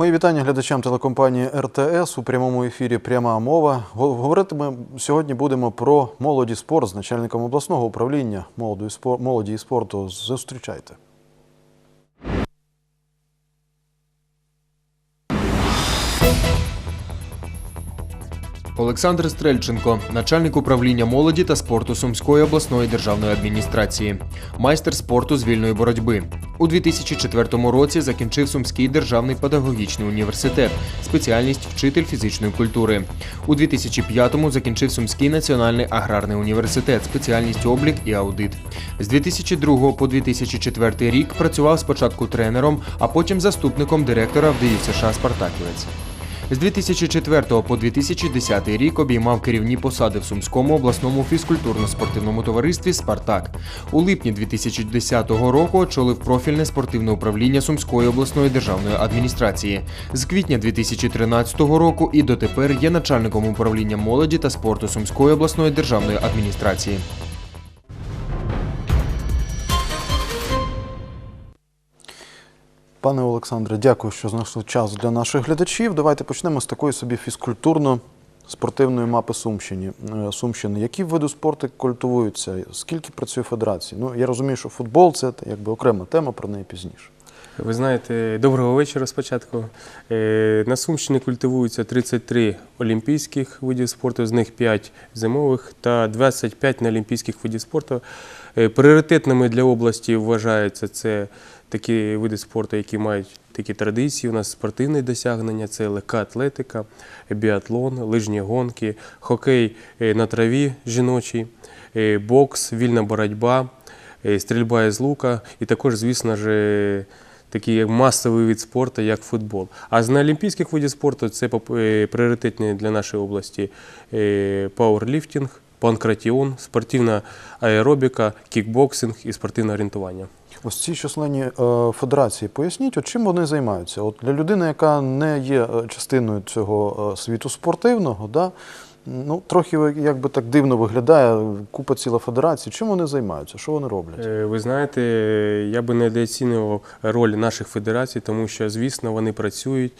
Мої вітання глядачам телекомпанії РТС у прямому ефірі Пряма мова. Го- Говорити ми сьогодні будемо про молоді спорт з начальником обласного управління молоді і спорту. Зустрічайте. Олександр Стрельченко, начальник управління молоді та спорту Сумської обласної державної адміністрації, майстер спорту з вільної боротьби. У 2004 році закінчив Сумський державний педагогічний університет, спеціальність вчитель фізичної культури. У 2005-му закінчив Сумський національний аграрний університет, спеціальність облік і аудит. З 2002 по 2004 рік працював спочатку тренером, а потім заступником директора в ДІ Спартаківець. З 2004 по 2010 рік обіймав керівні посади в Сумському обласному фізкультурно-спортивному товаристві Спартак. У липні 2010 року очолив профільне спортивне управління Сумської обласної державної адміністрації. З квітня 2013 року і дотепер є начальником управління молоді та спорту Сумської обласної державної адміністрації. Пане Олександре, дякую, що знайшли час для наших глядачів. Давайте почнемо з такої собі фізкультурно-спортивної мапи Сумщини. Е, Сумщини. Які види спорту культивуються? Скільки працює федерацій? Ну, я розумію, що футбол це якби окрема тема, про неї пізніше. Ви знаєте, доброго вечора спочатку. Е, На Сумщині культивується 33 олімпійських видів спорту, з них 5 зимових та 25 неолімпійських видів спорту. Е, Пріоритетними для області вважаються це такі види спорту, які мають такі традиції. У нас спортивні досягнення, це легка атлетика, біатлон, лижні гонки, хокей е, на траві жіночий, е, бокс, вільна боротьба, е, стрільба із лука і також, звісно ж, такий масовий вид спорту, як футбол. А з неолімпійських видів спорту це пріоритетні для нашої області пауерліфтинг, панкратіон, спортивна аеробіка, кікбоксинг і спортивне орієнтування. Ось ці численні е, федерації, поясніть, от чим вони займаються? От для людини, яка не є е, частиною цього е, світу спортивного, да, ну, трохи якби так дивно виглядає, купа ціла федерацій. Чим вони займаються? Що вони роблять? Ви знаєте, я би недооцінював роль наших федерацій, тому що, звісно, вони працюють,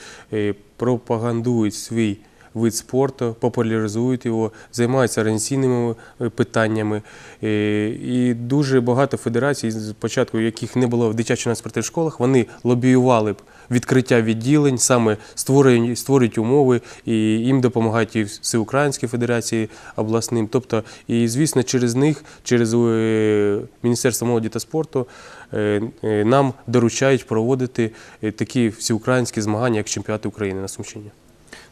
пропагандують свій вид спорту, популяризують його, займаються організаційними е, питаннями. Е, І дуже багато федерацій, спочатку яких не було в дитячо спортивних школах, вони лобіювали б відкриття відділень, саме створюють, умови, і їм допомагають і всеукраїнські федерації обласним. Тобто, і звісно, через них, через е, Міністерство молоді та спорту, нам доручають проводити такі всеукраїнські змагання, як чемпіонати України на Сумщині.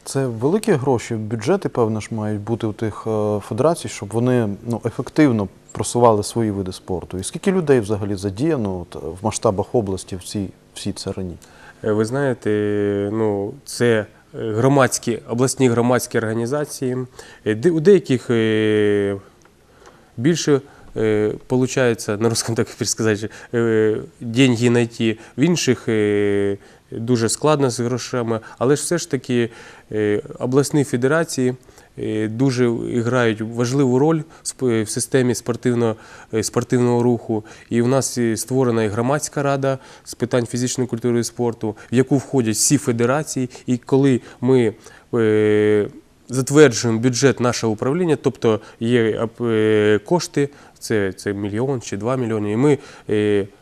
Це великі гроші, бюджети, певно ж, мають бути у тих е, федерацій, щоб вони ну, ефективно просували свої види спорту. І скільки людей взагалі задіяно от, в масштабах області в цій всій царині? Е, Ви знаєте, ну, це громадські, обласні громадські організації. Е, У деяких більше получается, на русском так сказати, е, деньги знайти, в інших дуже складно з грошами, але ж все ж таки е, обласні федерації е, дуже грають важливу роль в системі спортивного, е, спортивного руху. І в нас створена і громадська рада з питань фізичної культури і спорту, в яку входять всі федерації. І коли ми затверджуємо бюджет нашого управління, тобто є кошти, це, це мільйон чи два мільйони, і ми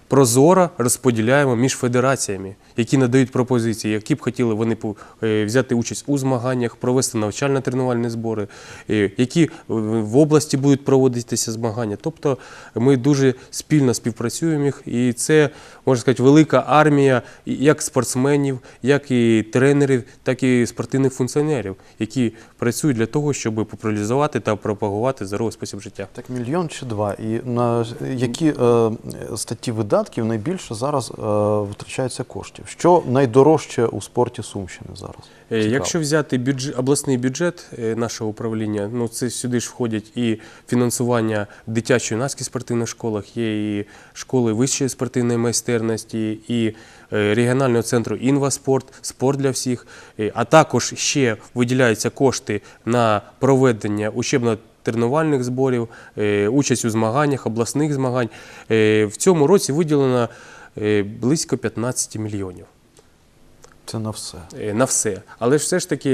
прозоро розподіляємо між федераціями, які надають пропозиції, які б хотіли вони е, взяти участь у змаганнях, провести навчально-тренувальні збори, е, які в- області будуть проводитися змагання. Тобто ми дуже спільно співпрацюємо їх, і це можна сказати велика армія як спортсменів, як і тренерів, так і спортивних функціонерів, які працюють для того, щоб популяризувати та пропагувати здоровий спосіб життя. Так, мільйон чи два. І на які е, статті видатків найбільше зараз е, витрачається коштів? Що найдорожче у спорті Сумщини зараз? Е, Цікаво. Якщо взяти бюджет, обласний бюджет е, нашого управління, ну це сюди ж входять і фінансування дитячої юнацької спортивних школах, є і школи вищої спортивної майстерності, і е, регіонального центру інваспорт, спорт для всіх. А також ще виділяються кошти на проведення учебно тренувальних зборів, е, участь у змаганнях, обласних змагань. Е, В цьому році виділено е, близько 15 мільйонів. Це на все. на все. Але ж все ж таки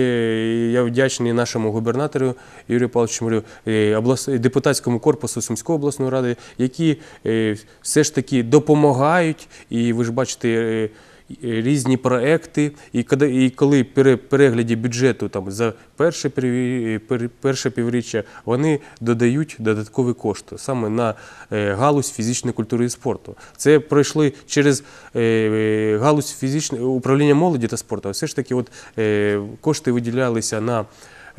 я вдячний нашому губернатору Юрію Павловичу Чмирю, е, депутатському корпусу Сумської обласної ради, які все ж таки допомагають. І ви ж бачите. Е, е, Різні проекти, і коли, і коли пере- перегляді бюджету там за перше піврі- перше півріччя вони додають додаткові кошти саме на е, галузь фізичної культури і спорту. Це пройшли через е, е, галузь фізичної управління молоді та спорту. Все ж таки, от е, кошти виділялися на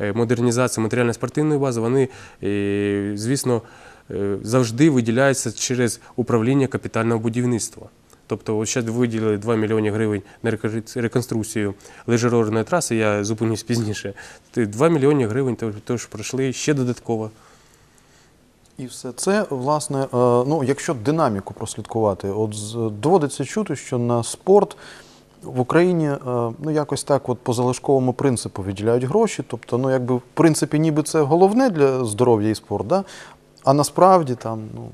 е, модернізацію матеріально-спортивної бази. Вони, е, звісно, е, завжди виділяються через управління капітального будівництва. Тобто, зараз виділили 2 мільйони гривень на реконструкцію лежерорної траси, я зупинюсь пізніше. 2 мільйони гривень то- тож пройшли ще додатково. І все це, власне, е, ну, якщо динаміку прослідкувати, от доводиться чути, що на спорт в Україні е, ну, якось так от по залишковому принципу виділяють гроші. Тобто, ну, якби, в принципі, ніби це головне для здоров'я і спорту, да? а насправді там, ну,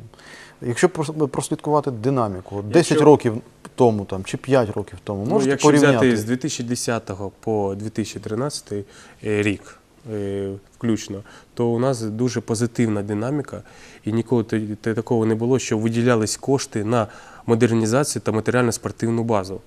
якщо прос- прослідкувати динаміку, от 10 Якщо- років тому там, чи 5 років тому, Ну, можете якщо порівняти? взяти з 2010 по 2013 е, рік е, включно, то у нас дуже позитивна динаміка, і ніколи такого не було, що виділялись кошти на модернізацію та матеріально-спортивну базу.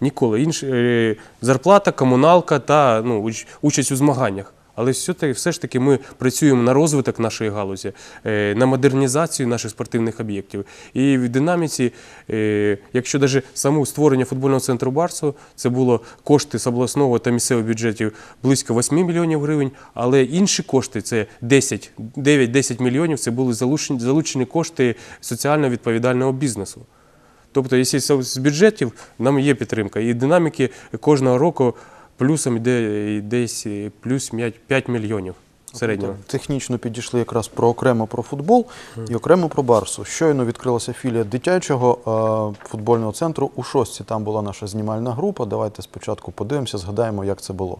Ніколи. Інш, е, зарплата, комуналка та ну, участь у змаганнях. Але все, ж таки ми працюємо на розвиток нашої галузі, е, на модернізацію наших спортивних об'єктів. І в динаміці, е, якщо навіть саму створення футбольного центру Барсу, це було кошти з обласного та місцевих бюджетів близько 8 мільйонів гривень, але інші кошти це 9-10 мільйонів, це були залучені, кошти соціально відповідального бізнесу. Тобто, якщо з бюджетів, нам є підтримка. І динаміки кожного року плюсом йде десь плюс 5 мільйонів середнього. Технічно підійшли якраз про окремо про футбол і окремо про Барсу. Щойно відкрилася філія дитячого е, футбольного центру у шостці. Там була наша знімальна група. Давайте спочатку подивимося, згадаємо, як це було.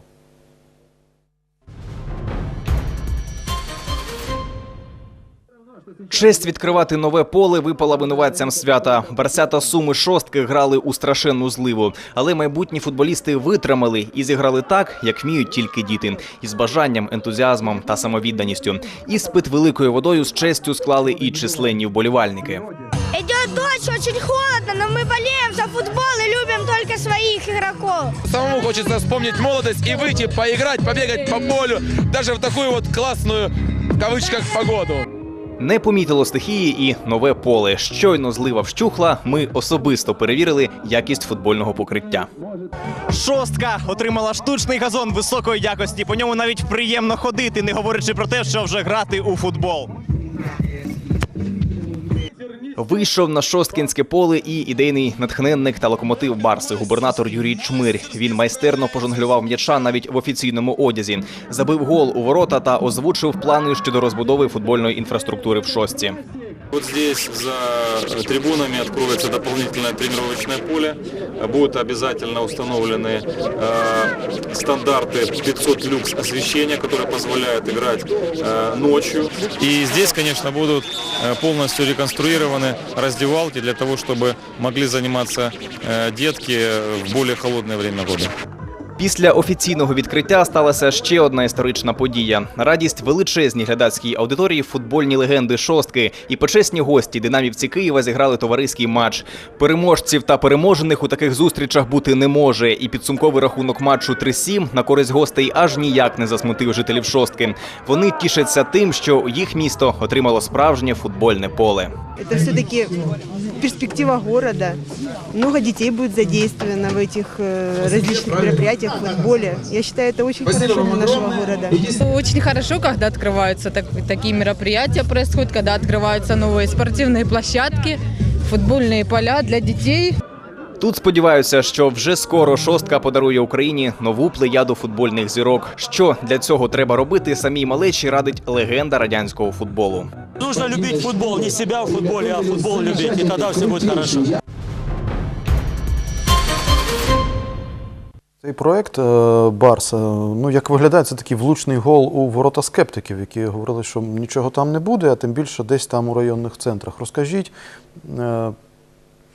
Честь відкривати нове поле випала винуватцям свята. Барсята Суми шостки грали у страшенну зливу, але майбутні футболісти витримали і зіграли так, як вміють тільки діти, із бажанням, ентузіазмом та самовідданістю. Іспит великою водою з честю склали і численні вболівальники. Идет дождь, очень холодно, но мы болеем за футбол и любим только своих игроков. Самому хочется вспомнить молодость и выйти, поиграть, побегать по полю, даже в такую вот классную, в кавычках, погоду. Не помітило стихії і нове поле. Щойно злива вщухла. Ми особисто перевірили якість футбольного покриття. Шостка отримала штучний газон високої якості. По ньому навіть приємно ходити, не говорячи про те, що вже грати у футбол. Вийшов на шосткінське поле і ідейний натхненник та локомотив Барси, губернатор Юрій Чмир. Він майстерно пожонглював м'яча навіть в офіційному одязі, забив гол у ворота та озвучив плани щодо розбудови футбольної інфраструктури в шостці. Вот здесь за трибунами откроется дополнительное тренировочное поле. Будут обязательно установлены э, стандарты 500 люкс освещения, которые позволяют играть э, ночью. И здесь, конечно, будут э, полностью реконструированы раздевалки для того, чтобы могли заниматься э, детки в более холодное время года. Після офіційного відкриття сталася ще одна історична подія. Радість величезній глядацькій аудиторії футбольні легенди шостки і почесні гості динамівці Києва зіграли товариський матч. Переможців та переможених у таких зустрічах бути не може. І підсумковий рахунок матчу 3-7 на користь гостей аж ніяк не засмутив жителів шостки. Вони тішаться тим, що їх місто отримало справжнє футбольне поле. Это все-таки перспектива города. Много детей будет задействовано в этих э, различных мероприятиях, в футболе. Я считаю, это очень хорошо для нашего города. Очень хорошо, когда открываются так- такие мероприятия, происходят, когда открываются новые спортивные площадки, футбольные поля для детей. Тут сподіваються, що вже скоро шостка подарує Україні нову плеяду футбольних зірок. Що для цього треба робити, самій малечі радить легенда радянського футболу. Нужно любить футбол, не себя в футболе, а футбол любить, и тогда все будет хорошо. Цей проект е, Барса, ну як виглядає, це такий влучний гол у ворота скептиків, які говорили, що нічого там не буде, а тим більше десь там у районних центрах. Розкажіть е,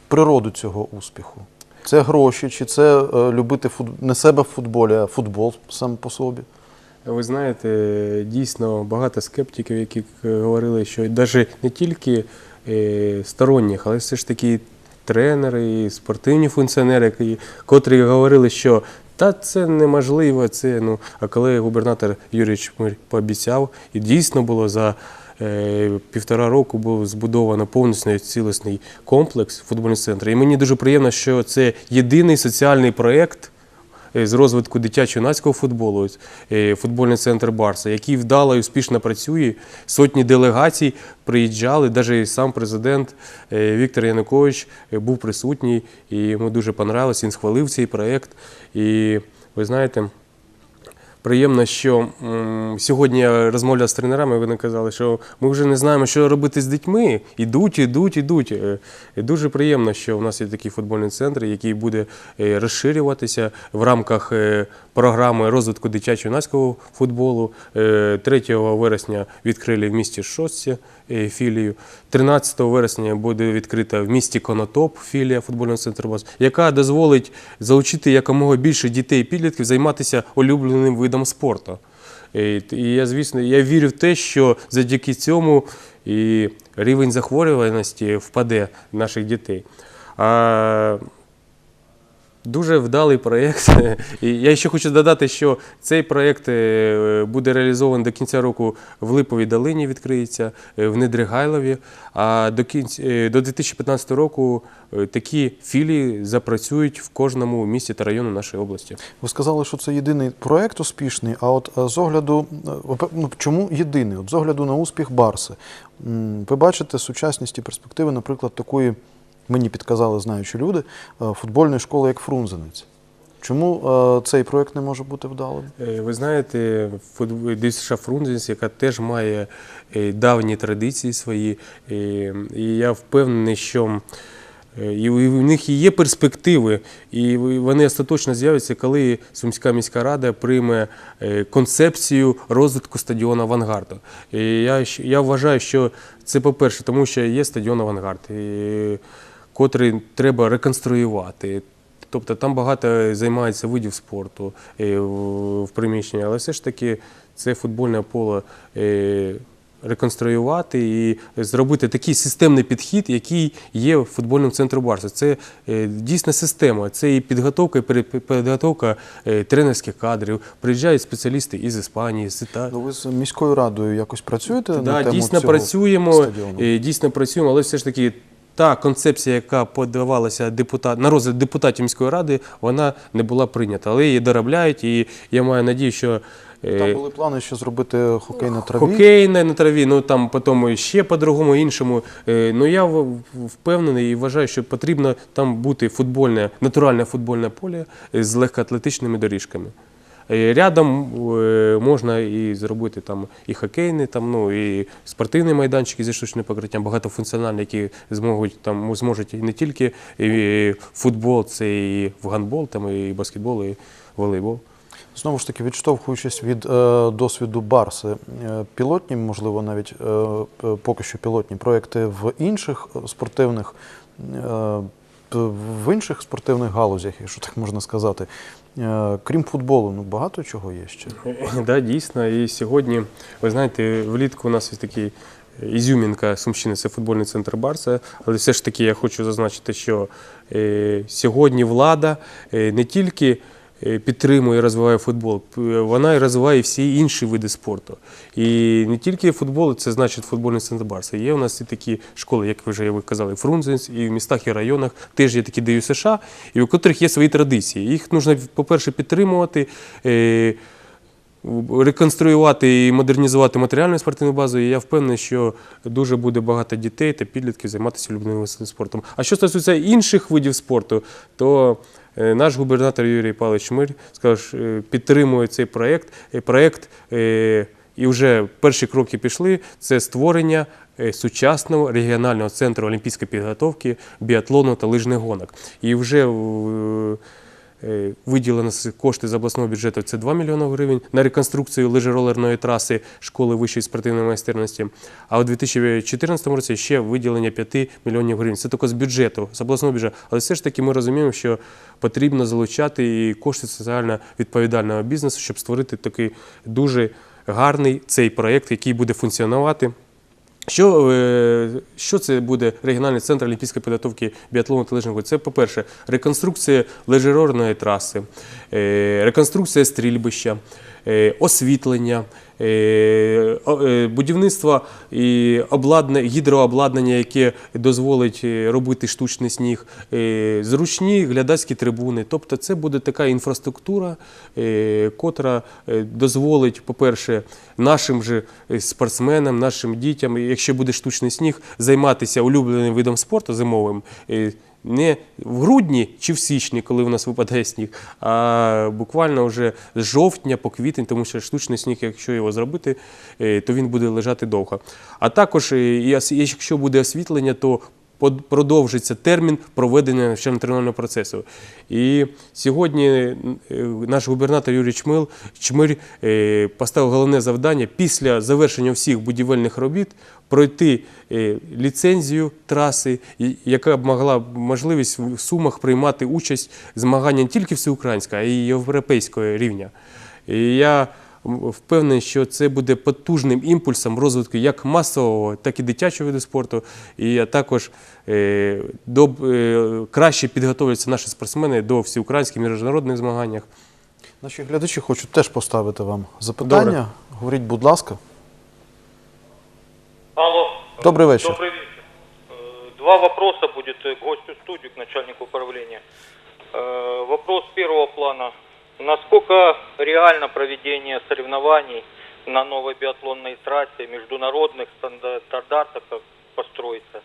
природу цього успіху. Це гроші, чи це е, любити фут... не себе в футболі, а футбол сам по собі? Ви знаєте, дійсно багато скептиків, які говорили, що навіть не тільки сторонніх, але все ж таки тренери, і спортивні функціонери, які- котрі говорили, що та це неможливо, це ну. А коли губернатор Юрій Чмир пообіцяв, і дійсно було за е, півтора року був збудовано повністю цілісний комплекс футбольний центр. І мені дуже приємно, що це єдиний соціальний проєкт з розвитку дитячо-юнацького футболу, е, футбольний центр Барса, який вдало і успішно працює. Сотні делегацій приїжджали, навіть сам президент е, Віктор Янукович е, був присутній, і йому дуже понравилось, він схвалив цей проєкт. І ви знаєте, Приємно, що сьогодні я розмовляв з тренерами, вони казали, що ми вже не знаємо, що робити з дітьми. Ідуть, ідуть, ідуть. Е, І дуже приємно, що в нас є такий футбольний центр, який буде е, розширюватися в рамках е, програми розвитку дитячо-юнацького футболу. Е, 3 вересня відкрили в місті Шостці філію. 13 вересня буде відкрита в місті Конотоп філія футбольного центру БАС, яка дозволить залучити якомога більше дітей і підлітків займатися улюбленим видом спорту. І, я, звісно, я вірю в те, що завдяки цьому і рівень захворюваності впаде наших дітей. А Дуже вдалий проєкт. І я ще хочу додати, що цей проєкт е, буде реалізований до кінця року в Липовій долині відкриється, е, в Недригайлові. А до кінця е, до 2015 року такі філії запрацюють в кожному місті та району нашої області. Ви сказали, що це єдиний проект успішний. А от з огляду, ну, чому єдиний? От з огляду на успіх Барси, ви бачите сучасність і перспективи, наприклад, такої, мені підказали знаючі люди, е, футбольної школи, як Фрунзенець. Чому е, цей проект не може бути вдалим? Е, Ви знаєте, футбол- Фрунзенс, яка теж має давні традиції свої, і я впевнений, що і у них є перспективи, і вони остаточно з'являться, коли Сумська міська рада прийме концепцію розвитку стадіону Авангарду. І я, я вважаю, що це по-перше, тому що є стадіон Авангард, і- котрий треба реконструювати. Тобто там багато займається видів спорту е, в приміщенні, але все ж таки це футбольне поле е, реконструювати і зробити такий системний підхід, який є в футбольному центру Барса. Це е, дійсна система, це і підготовка, і підготовка тренерських кадрів. Приїжджають спеціалісти із Іспанії, з Італії. Ну, Ви з міською радою якось працюєте на Да, тему дійсно цього працюємо, стадіону? дійсно працюємо, але все ж таки та концепція, яка подавалася депутат, на розгляд депутатів міської ради, вона не була прийнята. Але її доробляють, і я маю надію, що е, Там були плани ще зробити хокей на траві. Хокей на, траві, ну там потім ще по-другому, іншому. Е, Ну я впевнений і вважаю, що потрібно там бути футбольне, натуральне футбольне поле е, з легкоатлетичними доріжками. Е, Рядом е, можна і зробити там і хокейний, там, ну, і спортивний майданчик зі штучним покриттям, багатофункціональні, які зможуть, там, зможуть не тільки і футбол, це і в гандбол, там, і баскетбол, і волейбол. Знову ж таки, відштовхуючись від е, досвіду Барси, е, пілотні, можливо, навіть е, поки що пілотні проекти в інших спортивних, е, в інших спортивних галузях, якщо так можна сказати. Е, крім футболу, ну багато чого є ще. Да, дійсно. І сьогодні, ви знаєте, влітку у нас є такий ізюмінка Сумщини, це футбольний центр Барса. Але все ж таки я хочу зазначити, що е, сьогодні влада е, не тільки е, підтримує і розвиває футбол, вона і розвиває всі інші види спорту. І не тільки футбол, це значить футбольний центр Барса. Є у нас і такі школи, як ви вже ви казали, Фрунзенс, і в містах і районах теж є такі ДЮСШ, США, і у котрих є свої традиції. Їх потрібно, по-перше, підтримувати. е, реконструювати і модернізувати матеріальну спортивну базу. І я впевнений, що дуже буде багато дітей та підлітків займатися улюбленим спортом. А що стосується інших видів спорту, то е, наш губернатор Юрій Павлович Мир що е, підтримує цей проєкт. Е, Проєкт е, і вже перші кроки пішли. Це створення е, сучасного регіонального центру олімпійської підготовки, біатлону та лижних гонок. І вже Е, Виділено з- кошти з обласного бюджету це 2 мільйони гривень на реконструкцію лижеролерної траси школи вищої спортивної майстерності. А у 2014 році ще виділення 5 мільйонів гривень. Це тільки з бюджету, з обласного бюджету. Але все ж таки ми розуміємо, що потрібно залучати і кошти соціально відповідального бізнесу, щоб створити такий дуже гарний цей проєкт, який буде функціонувати. Що, е, що це буде регіональний центр олімпійської підготовки біатлону та лижного? Це, по-перше, реконструкція лежерорної траси, е, реконструкція стрільбища, е, освітлення, е, е, будівництво і обладнання, гідрообладнання, яке дозволить е, робити штучний сніг, зручні глядацькі трибуни. Тобто це буде така інфраструктура, котра дозволить, по-перше, нашим же спортсменам, нашим дітям, якщо буде штучний сніг, займатися улюбленим видом спорту зимовим. Не в грудні чи в січні, коли у нас випадає сніг, а буквально вже з жовтня по квітень, тому що штучний сніг, якщо його зробити, е, то він буде лежати довго. А також, е, якщо буде освітлення, то продовжиться термін проведення навчально-тренувального процесу. І сьогодні е, наш губернатор Юрій Чмил, Чмир е, поставив головне завдання після завершення всіх будівельних робіт пройти е, ліцензію траси, яка б могла можливість в Сумах приймати участь в змаганнях не тільки всеукраїнського, а й європейського рівня. І я впевнений, що це буде потужним імпульсом розвитку як масового, так і дитячого виду спорту. І а також е, до, е, краще підготовляться наші спортсмени до всеукраїнських міжнародних змаганнях. Наші глядачі хочуть теж поставити вам запитання. Добре. Говоріть, будь ласка. Алло. Добрый вечер. Добрый вечер. Э, Два вопроса будет э, к гостю студии, к начальнику управления. Э, Вопрос первого плана. Насколько реально проведение соревнований на новой биатлонной трассе международных стандар- стандартов как построится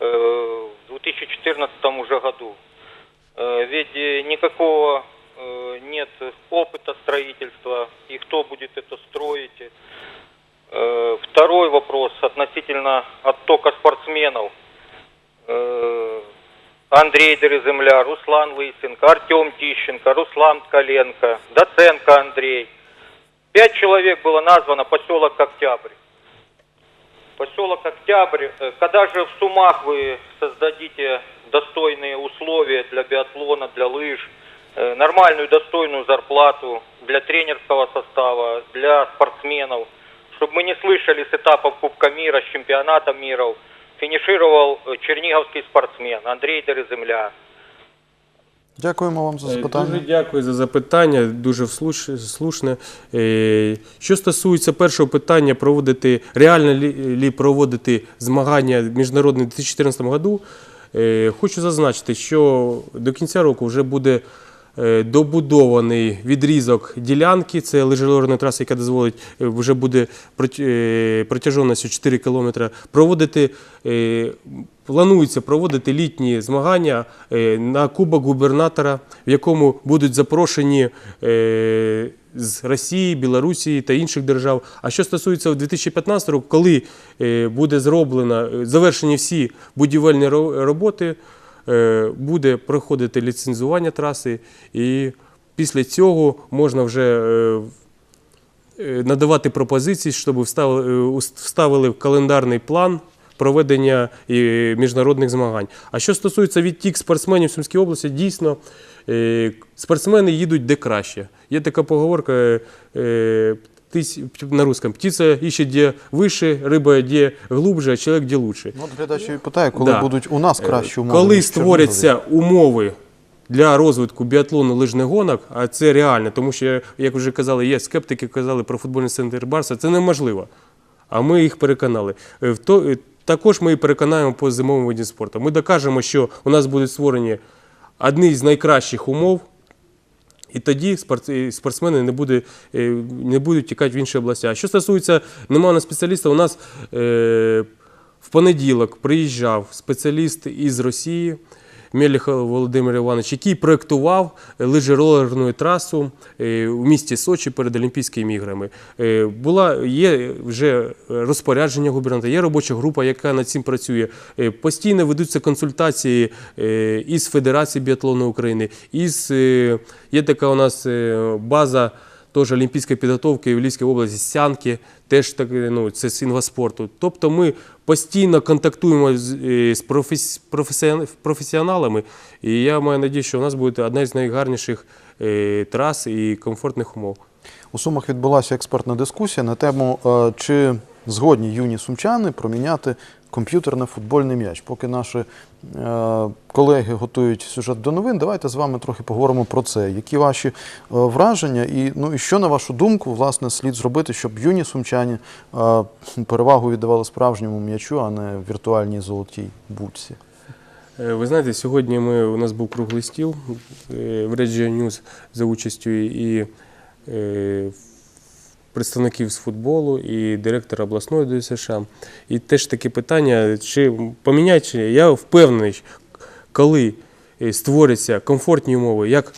э, в 2014 уже году? Э, Ведь э, никакого э, нет опыта строительства, и кто будет это строить? Э, Второй вопрос относительно оттока спортсменов. Андрей Дереземля, Руслан Лысенко, Артем Тищенко, Руслан Ткаленко, Доценко Андрей. Пять человек было названо поселок Октябрь. Поселок Октябрь. Э, Когда же в Сумах вы создадите достойные условия для биатлона, для лыж, э, нормальную достойную зарплату для тренерского состава, для спортсменов, чтобы мы не слышали с этапов Кубка мира, с чемпионата мира, финишировал э, черниговский спортсмен Андрей Дереземля. Дякуємо вам за Е, запитання. Дуже дякую за запитання, дуже слушне. Е, Що стосується першого питання, проводити реально лі, проводити змагання міжнародні у 2014 году, е, хочу зазначити, що до кінця року вже буде е, добудований відрізок ділянки, це лижелорна траса, яка дозволить, е, вже буде е, протяженістю 4 кілометри, проводити е, Планується проводити літні змагання е, на Кубок губернатора, в якому будуть запрошені е, з Росії, Білорусі та інших держав. А що стосується 2015 року, коли е, буде зроблено е, завершені всі будівельні ро- роботи, е, буде проходити ліцензування траси, і після цього можна вже е, е, надавати пропозиції, щоб вставили, е, в календарний план проведення е, міжнародних змагань. А що стосується відтік спортсменів в Сумській області, дійсно е, спортсмени їдуть де краще. Є така поговорка е, на русском «птиця іще де вище, риба де глубже, а чоловік де лучше». Ну, От глядач і питає, коли Да. будуть у нас кращі умови. Коли створяться умови для розвитку біатлону лижних гонок, а це реально, тому що, як вже казали, є скептики, казали про футбольний центр Барса, це неможливо. А ми їх переконали. Е, е, Також ми і переконаємо по зимовому виді спорту. Ми докажемо, що у нас будуть створені одні з найкращих умов, і тоді спорт- спортсмени не, буде, е, не будуть тікати в інші області. А що стосується немає на спеціаліста, у нас е, в понеділок приїжджав спеціаліст із Росії. Меліхов Володимир Іванович, який проєктував лижеролерну трасу е, у місті Сочі перед Олімпійськими іграми. Е, Була, є вже розпорядження губернатора, є робоча група, яка над цим працює. Е, Постійно ведуться консультації е, із Федерації біатлону України, із, е, є така у нас е, база теж олімпійської підготовки в Львівській області, Сянки, теж так, ну, це з інваспорту. Тобто ми постійно контактуємо з, е, професіоналами, і я маю надію, що у нас буде одна з найгарніших е, трас і комфортних умов. У Сумах відбулася експертна дискусія на тему, е, чи згодні юні сумчани проміняти комп'ютерний футбольний м'яч. Поки наші е, колеги готують сюжет до новин, давайте з вами трохи поговоримо про це. Які ваші е, враження, і ну і що на вашу думку власне слід зробити, щоб юні сумчані е, перевагу віддавали справжньому м'ячу, а не віртуальній золотій будці? Е, Ви знаєте, сьогодні ми, у нас був круглий стіл в Radio News за участю і е, представників з футболу, і директора обласної ДСШ. І теж таке питання, чи поміняти, я впевнений, коли е, створяться комфортні умови, як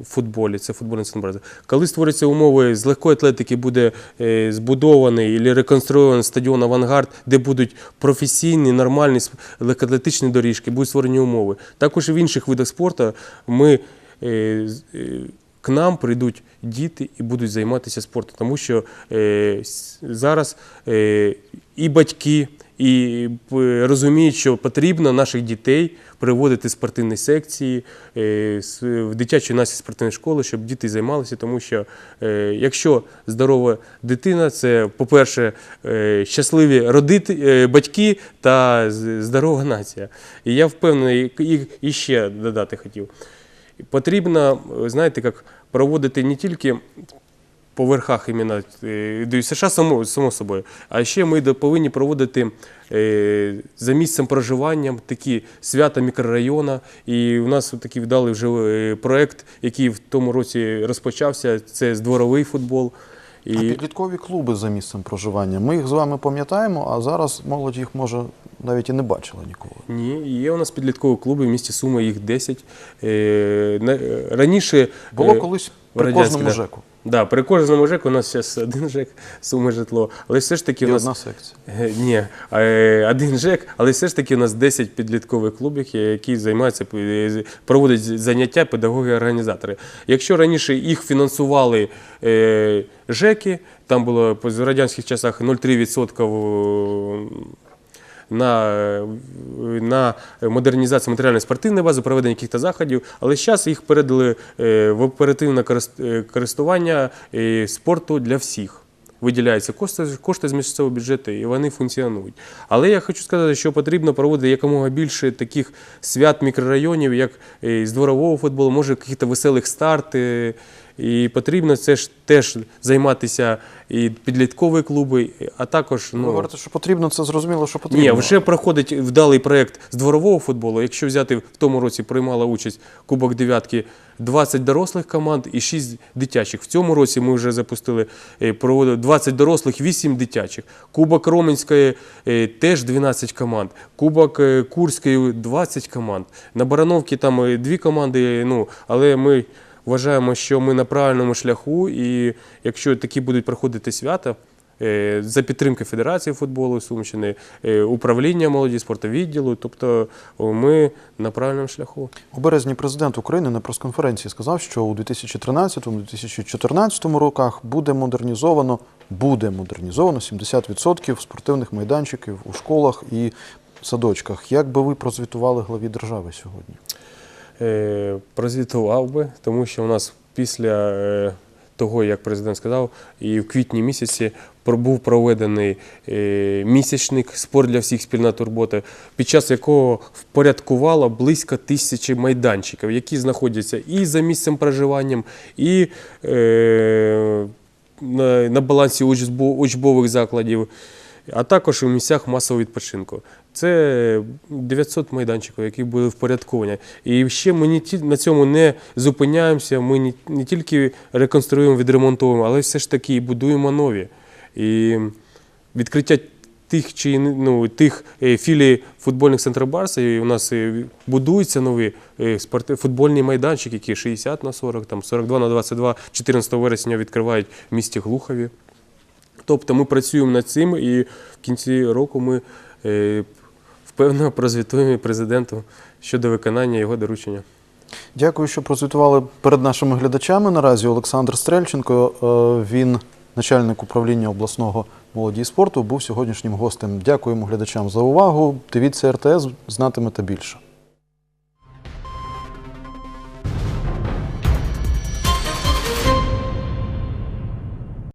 в футболі, це футбольний центр. Коли створяться умови з легкої атлетики, буде е, збудований або реконструйований стадіон Авангард, де будуть професійні, нормальні легкоатлетичні доріжки, будуть створені умови. Також і в інших видах спорту ми е, к нам прийдуть діти і будуть займатися спортом, тому що е, зараз е, і батьки, і е, розуміють, що потрібно наших дітей приводити спортивні секції, е, в дитячі наші спортивні школи, щоб діти займалися, тому що е, якщо здорова дитина, це, по-перше, щасливі родити, батьки та здорова нація. І я впевнений, і ще додати хотів. Потрібно, е, знаєте, як проводити не тільки по верхах іменно е, ДЮСШ, само, само собою, а ще ми повинні проводити е, за місцем проживання такі свята мікрорайону. І у нас такий вдалий вже проект, який в тому році розпочався. Це дворовий футбол. І... А підліткові клуби за місцем проживання. Ми їх з вами пам'ятаємо, а зараз молодь їх може навіть і не бачила ніколи. Ні, є у нас підліткові клуби в місті Суми, їх 10. Е, е, раніше Було е, колись при кожному да. ЖЕКу. Да, при кожному ЖЕКу у нас зараз один ЖЕК, Суми житло. Але все ж таки І у нас одна секція. Ні, один ЖЕК, але все ж таки у нас 10 підліткових клубів, які займаються, проводять заняття педагоги-організатори. Якщо раніше їх фінансували ЖЕКи, там було в радянських часах 0,3% на, на модернізацію матеріальної спортивної бази, проведення якихось заходів, але зараз їх передали е, в оперативне е, користування е, спорту для всіх. Виділяються кошти, кошти з місцевого бюджету і вони функціонують. Але я хочу сказати, що потрібно проводити якомога більше таких свят мікрорайонів, як з дворового футболу, може якихось веселих старт. І потрібно це ж теж займатися і підліткові клуби, а також Ви ну, говорите, що потрібно, це зрозуміло, що потрібно. ні, вже проходить вдалий проєкт з дворового футболу. Якщо взяти в тому році приймала участь Кубок дев'ятки 20 дорослих команд і 6 дитячих. В цьому році ми вже запустили е, проводили 20 дорослих, 8 дитячих. Кубок Роменської е, теж 12 команд. Кубок е, Курської 20 команд. На Барановці там дві команди. Ну але ми вважаємо, що ми на правильному шляху, і якщо такі будуть проходити свята. е, За підтримки Федерації футболу Сумщини, е, управління молоді спорту відділу, тобто ми на правильному шляху. У березні президент України на прес-конференції сказав, що у 2013-2014 роках буде модернізовано, буде модернізовано 70% спортивних майданчиків у школах і садочках. Як би ви прозвітували главі держави сьогодні? Е, Прозвітував би, тому що у нас після е, того, як президент сказав, і в квітні місяці був проведений е, місячник спорт для всіх спільна турбота, під час якого впорядкувало близько тисячі майданчиків, які знаходяться і за місцем проживанням, і на, балансі учбо- учбових закладів. А також у місцях масового відпочинку. Це 900 майданчиків, які були впорядковані. І ще ми не на цьому не зупиняємося. Ми не, не тільки реконструюємо, відремонтуємо, але все ж таки і будуємо нові. І відкриття тих чи ну, тих е, філій футбольних центрів Барса. І у нас е, будуються нові е, футбольні майданчики, які 60 на 40, там 42 на 22, 14 вересня відкривають в місті Глухові. Тобто ми працюємо над цим і в кінці року ми впевнено прозвітуємо президенту щодо виконання його доручення. Дякую, що прозвітували перед нашими глядачами. Наразі Олександр Стрельченко, е, він начальник управління обласного молоді і спорту, був сьогоднішнім гостем. Дякуємо глядачам за увагу. Дивіться РТС, знатимете більше.